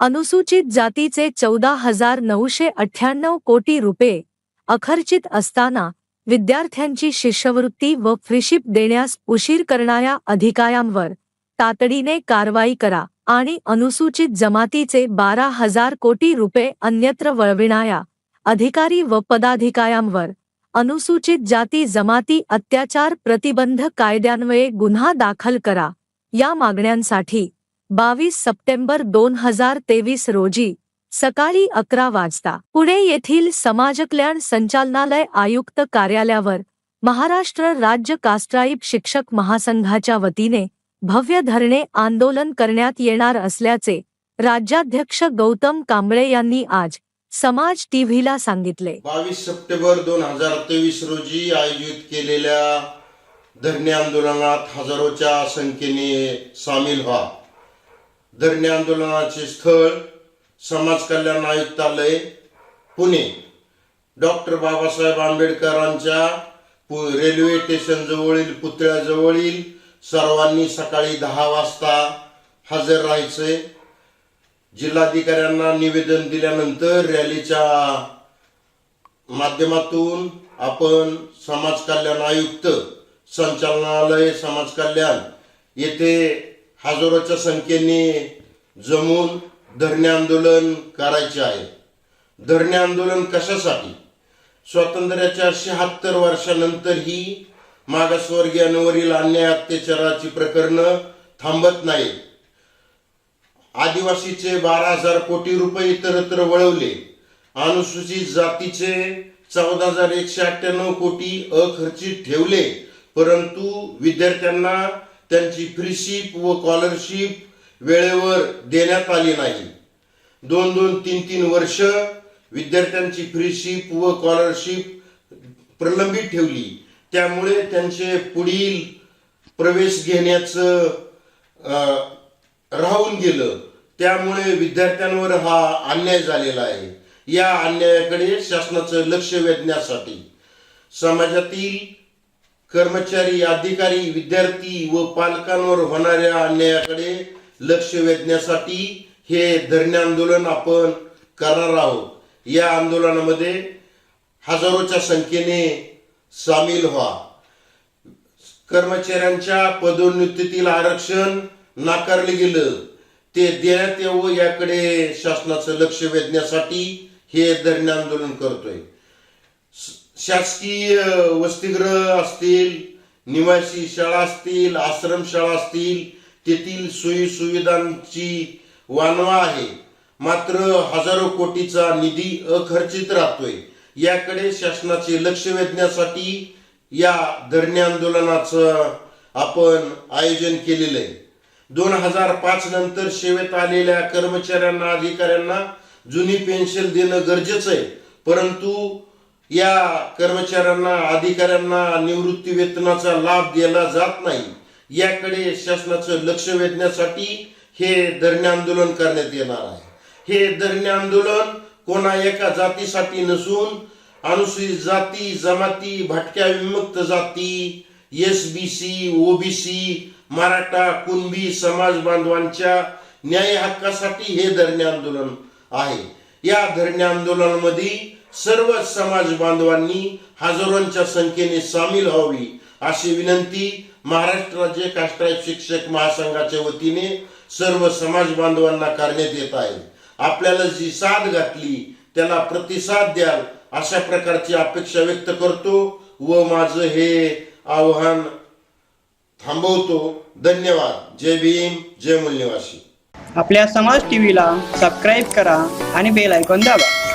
अनुसूचित जातीचे चौदा हज़ार नऊशे अठ्ठ्याण्णव कोटी रुपये अखर्चित असताना विद्यार्थ्यांची शिष्यवृत्ती व फ्रीशिप देण्यास उशीर करणाऱ्या अधिकाऱ्यांवर तातडीने कारवाई करा आणि अनुसूचित जमातीचे बारा हज़ार कोटी रुपये अन्यत्र वळविणाऱ्या अधिकारी व पदाधिकाऱ्यांवर अनुसूचित जाती जमाती अत्याचार प्रतिबंध कायद्यान्वये गुन्हा दाखल करा या मागण्यांसाठी बावीस सप्टेंबर दोन हजार तेवीस रोजी सकाळी अकरा वाजता पुणे येथील समाजकल्याण संचालनालय आयुक्त कार्यालयावर महाराष्ट्र राज्य कास्ट्राईब शिक्षक महासंघाच्या वतीने भव्य धरणे आंदोलन करण्यात येणार असल्याचे राज्याध्यक्ष गौतम कांबळे यांनी आज समाज टीव्हीला सांगितले. बावीस सप्टेंबर दोन हजार तेवीस रोजी आयोजित केलेल्या धरणे आंदोलनात हजारोच्या संख्येने सामील व्हा. धरणे आंदोलनाचे स्थळ समाज कल्याण आयुक्तालय पुणे. डॉक्टर बाबासाहेब आंबेडकरांच्या पु- रेल्वे स्टेशन जवळील पुतळ्याजवळील सर्वांनी सकाळी दहा वाजता हजर राहायचे. जिल्हाधिकाऱ्यांना निवेदन दिल्यानंतर रॅलीच्या माध्यमातून आपण समाज कल्याण आयुक्त संचालनालय समाज कल्याण येथे हजारोच्या संख्येने जमून धरणे आंदोलन करायचे आहे. धरणे आंदोलन कशासाठी? स्वातंत्र्याच्या शहात्तर वर्षानंतरही मागासवर्गीयांवरील अन्याय अत्याचाराची प्रकरणं थांबत नाहीत. आदिवासीचे बारा हजार कोटी रुपये इतरत्र वळवले. अनुसूचित जातीचे चौदा हजार एकशे अठ्ठ्याण्णव कोटी अखर्चित ठेवले. परंतु विद्यार्थ्यांना त्यांची फ्रीशिप व स्कॉलरशिप वेळेवर देण्यात आली नाही. दोन दोन तीन तीन वर्ष विद्यार्थ्यांची फ्रीशिप व स्कॉलरशिप प्रलंबित ठेवली. त्यामुळे त्यांचे पुढील प्रवेश घेण्याचं राहून गेलं. त्यामुळे विद्यार्थ्यांवर हा अन्याय झालेला आहे. या अन्यायाकडे शासनाचं लक्ष वेधण्यासाठी समाजातील कर्मचारी अधिकारी विद्यार्थी व पालकांवर होणाऱ्या अन्यायाकडे लक्ष वेधण्यासाठी हे धरणे आंदोलन आपण करणार आहोत. या आंदोलनामध्ये हजारोच्या संख्येने सामील व्हा. कर्मचाऱ्यांच्या पदोन्नतीतील आरक्षण नाकारले गेलं. ते देण्यात यावं याकडे शासनाचं लक्ष वेधण्यासाठी हे धरणे आंदोलन करतोय. शासकीय वसतिगृह असतील निवासी शाळा असतील आश्रमशाळा असतील तेथील सोयी सुविधांची वानवा आहे. मात्र हजारो कोटीचा निधी अखर्चित राहतोय. याकडे शासनाचे लक्ष वेधण्यासाठी या धरणे आंदोलनाचं आपण आयोजन केलेलं आहे. दोन हजार पाच नंतर सेवेत आलेल्या कर्मचाऱ्यांना अधिकाऱ्यांना जुनी पेन्शन देणं गरजेचं आहे. परंतु या कर्मचाऱ्यांना अधिकाऱ्यांना निवृत्ती वेतनाचा लाभ दिला जात नाही. याकडे शासनाचं लक्ष वेधण्यासाठी हे धरणे आंदोलन करण्यात येणार आहे. हे धरणे आंदोलन कोणा एका जातीसाठी नसून अनुसूचित जाती जमाती भटक्या विमुक्त जाती S B C OBC Maratha Kunbi समाज बांधवांच्या न्याय हक्कासाठी हे धरणे आंदोलन आहे. या धरणे आंदोलनामध्ये सर्व समाज बांधवांनी हजारोंच्या संख्येने सामील व्हावी अशी विनंती महाराष्ट्र राज्य काष्टाळी शिक्षक महासंघाच्या वतीने सर्व समाज बांधवांना करण्यात येत आहे. आपल्याला जी साथ घातली त्याला प्रतिसाद द्याल अशा प्रकारची अपेक्षा व्यक्त करतो व माझं हे आव्हान थांबवतो. धन्यवाद. जय भीम. जय मूल्यवासी आपल्या समाज टीव्हीला सबस्क्राईब करा आणि बेल ऐकून दाबा.